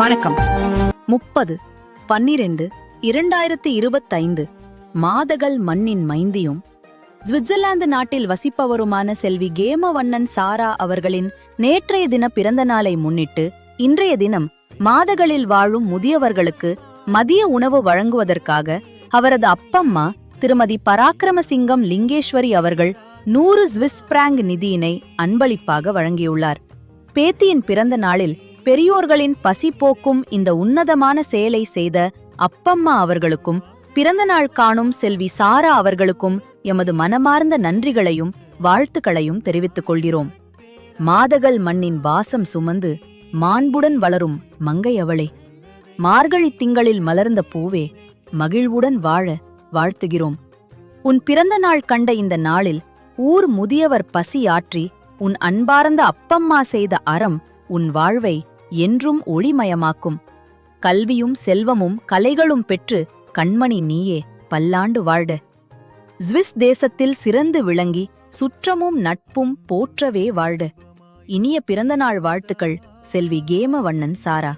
வணக்கம். முப்பது பன்னிரண்டு இரண்டாயிரத்தி இருபத்தைந்து மாதகள் மண்ணின் மைந்தியும். சுவிட்சர்லாந்து நாட்டில் வசிப்பவருமான செல்வி கேமவண்ணன் சாரா அவர்களின் நேற்றைய தின பிறந்த நாளை முன்னிட்டு இன்றைய தினம் மாதகளில் வாழும் முதியவர்களுக்கு மதிய உணவு வழங்குவதற்காக அவரது அப்பம்மா திருமதி பராக்கிரமசிங்கம் லிங்கேஸ்வரி அவர்கள் நூறு ஸ்விஸ் பிராங்க் நிதியினை அன்பளிப்பாக வழங்கியுள்ளார். பேத்தியின் பிறந்த நாளில் பெரியோர்களின் பசி போக்கும் இந்த உன்னதமான செயலை செய்த அப்பம்மா அவர்களுக்கும் பிறந்த நாள் காணும் செல்வி சாரா அவர்களுக்கும் எமது மனமார்ந்த நன்றிகளையும் வாழ்த்துக்களையும் தெரிவித்துக் கொள்கிறோம். மாதகள் மண்ணின் வாசம் சுமந்து மாண்புடன் வளரும் மங்கை அவளே. மார்கழி திங்களில் மலர்ந்த பூவே மகிழ்வுடன் வாழ வாழ்த்துகிறோம். உன் பிறந்த நாள் கண்ட இந்த நாளில் ஊர் முதியவர் பசி ஆற்றி உன் அன்பார்ந்த அப்பம்மா செய்த அறம் உன் வாழ்வை என்றும் ஒளிமயமாக்கும். கல்வியும் செல்வமும் கலைகளும் பெற்று கண்மணி நீயே பல்லாண்டு வாழ்க. ஸ்விஸ் தேசத்தில் சிறந்து விளங்கி சுற்றமும் நட்பும் போற்றவே வாழ்க. இனிய பிறந்தநாள் வாழ்த்துக்கள் செல்வி கேமவண்ணன் சாரா.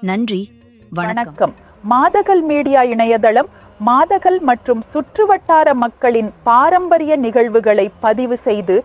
நன்றி வணக்கம். மாதகல் மீடியா இணையதளம் மாதகல் மற்றும் சுற்றுவட்டார மக்களின் பாரம்பரிய நிகழ்வுகளை பதிவு செய்து